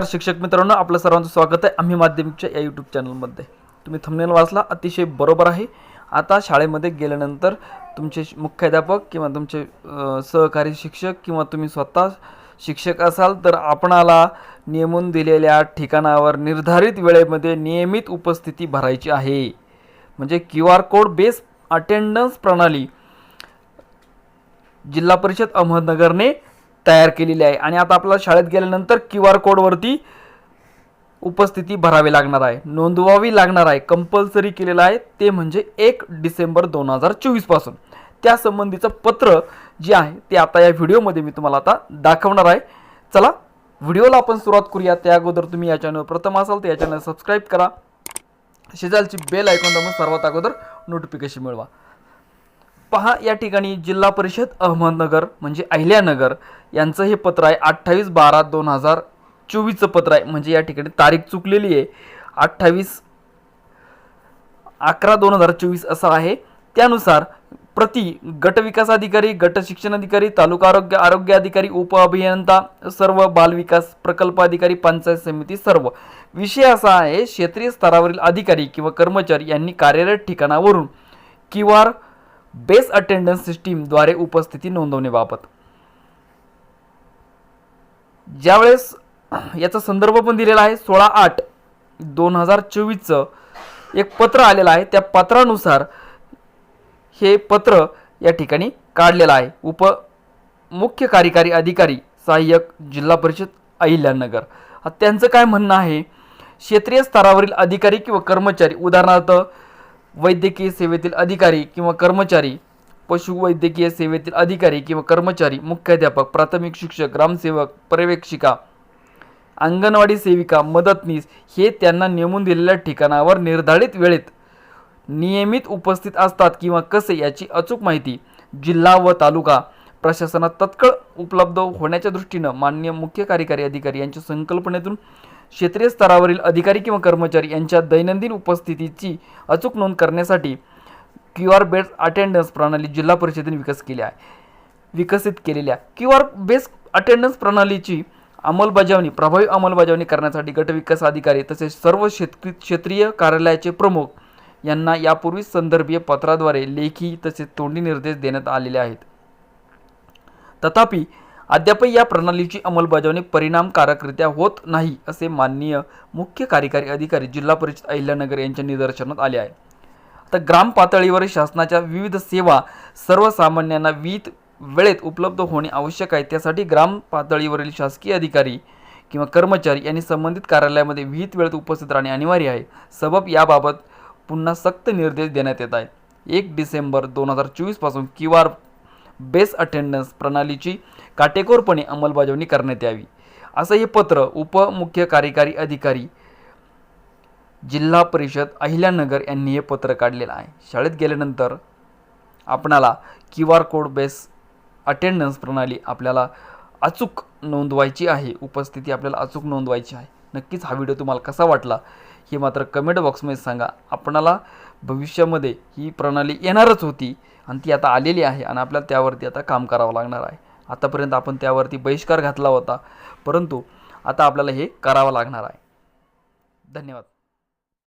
नमस्कार शिक्षक मित्रांनो आपलं सर्वांचं स्वागत आहे आम्ही माध्यमिकच्या या यूट्यूब चॅनलमध्ये तुम्ही थंबनेल वाचला अतिशय बरोबर आहे. आता शाळेमध्ये गेल्यानंतर तुमचे मुख्याध्यापक किंवा तुमचे सहकारी शिक्षक किंवा तुम्ही स्वतः शिक्षक असाल तर आपणाला नेमून दिलेल्या ठिकाणावर निर्धारित वेळेमध्ये नियमित उपस्थिती भरायची आहे. म्हणजे Q R code base attendance प्रणाली जिल्हा परिषद अहमदनगरने तयार केलेली आहे. आणि आता आपल्याला शाळेत गेल्यानंतर क्यू आर कोडवरती उपस्थिती भरावी लागणार आहे. नोंदवावी लागणार आहे. कंपल्सरी केलेलं आहे. ते म्हणजे एक डिसेंबर दोन हजार चोवीसपासून त्या संबंधीचं पत्र जे आहे ते आता या व्हिडिओमध्ये मी तुम्हाला आता दाखवणार आहे. चला व्हिडिओला आपण सुरुवात करूया. त्या अगोदर तुम्ही या चॅनल प्रथम असाल तर या चॅनल सबस्क्राईब करा. शेजारची बेल ऐकून दाबून सर्वात अगोदर नोटिफिकेशन मिळवा. पहा या ठिकाणी जिल्हा परिषद अहमदनगर म्हणजे अहिल्यानगर यांचं हे पत्र आहे अठ्ठावीस बारा दोन हजार चोवीसचं पत्र आहे. म्हणजे या ठिकाणी तारीख चुकलेली आहे. अठ्ठावीस अकरा दोन हजार चोवीस असं आहे. त्यानुसार प्रति गट विकास अधिकारी गट शिक्षण अधिकारी तालुका आरोग्य आरोग्य अधिकारी उप अभियंता सर्व बालविकास प्रकल्प अधिकारी पंचायत समिती सर्व. विषय असा आहे क्षेत्रीय स्तरावरील अधिकारी किंवा कर्मचारी यांनी कार्यरत ठिकाणावरून क्यू आर बेस अटेंडन्स सिस्टीमद्वारे उपस्थिती नोंदवण्याबाबत. ज्यावेळेस याचा संदर्भ पण दिलेला आहे सोळा आठ दोन हजार चोवीसचं एक पत्र आलेलं आहे. त्या पत्रानुसार हे पत्र या ठिकाणी काढलेलं आहे. उप मुख्य कार्यकारी अधिकारी सहाय्यक जिल्हा परिषद अहिल्यानगर. त्यांचं काय म्हणणं आहे? क्षेत्रीय स्तरावरील अधिकारी किंवा कर्मचारी उदाहरणार्थ वैद्यकीय सेवेतील अधिकारी किंवा कर्मचारी पशुवैद्यकीय सेवेतील अधिकारी किंवा कर्मचारी मुख्याध्यापक प्राथमिक शिक्षक ग्रामसेवक पर्यवेक्षिका अंगणवाडी सेविका मदतनीस हे त्यांना नेमून दिलेल्या ठिकाणावर निर्धारित वेळेत नियमित उपस्थित असतात किंवा कसे याची अचूक माहिती जिल्हा व तालुका प्रशासनात तत्काळ उपलब्ध होण्याच्या दृष्टीनं मान्य मुख्य कार्यकारी अधिकारी यांच्या संकल्पनेतून क्षेत्रीय स्तरावरील अधिकारी किंवा कर्मचारी यांच्या दैनंदिन उपस्थितीची अचूक नोंद करण्यासाठी क्यू आर बेस अटेंडन्स प्रणाली जिल्हा परिषदेने विकसित केली आहे. विकसित केलेल्या क्यू आर बेस अटेंडन्स प्रणालीची अंमलबजावणी प्रभावी अंमलबजावणी करण्यासाठी गटविकास अधिकारी तसेच सर्व शेतकरी क्षेत्रीय कार्यालयाचे प्रमुख यांना यापूर्वी संदर्भीय पत्राद्वारे लेखी तसेच तोंडी निर्देश देण्यात आलेले आहेत. तथापि अद्यापही या प्रणालीची अंमलबजावणी परिणामकारकरित्या होत नाही असे माननीय मुख्य कार्यकारी अधिकारी जिल्हा परिषद अहिल्यानगर यांच्या निदर्शनात आले आहे. आता ग्राम पातळीवर शासनाच्या विविध सेवा सर्वसामान्यांना वीज वेळेत उपलब्ध होणे आवश्यक आहे. त्यासाठी ग्राम पातळीवरील शासकीय अधिकारी किंवा कर्मचारी यांनी संबंधित कार्यालयामध्ये विहित वेळेत उपस्थित राहणे अनिवार्य आहे. सबब याबाबत पुन्हा सक्त निर्देश देण्यात येत आहेत. एक डिसेंबर दोन हजार चोवीसपासून क्यू आर बेस अटेंडन्स प्रणालीची काटेकोरपणे अंमलबजावणी करण्यात यावी. असं हे पत्र उपमुख्य कार्यकारी अधिकारी जिल्हा परिषद अहिल्यानगर यांनी हे पत्र काढलेलं आहे. शाळेत गेल्यानंतर आपणाला Q R code base attendance प्रणाली आपल्याला अचूक नोंदवायची आहे. उपस्थिती आपल्याला अचूक नोंदवायची आहे. नक्कीच हा व्हिडिओ तुम्हाला कसा वाटला हे मात्र कमेंट बॉक्समध्ये सांगा. आपणाला भविष्यामध्ये ही प्रणाली येणारच होती आणि ती आता आलेली आहे आणि आपल्याला त्यावरती आता काम करावं लागणार आहे. आतापर्यंत आपण त्यावरती बहिष्कार घातला होता परंतु आता आपल्याला हे करावं लागणार आहे. धन्यवाद.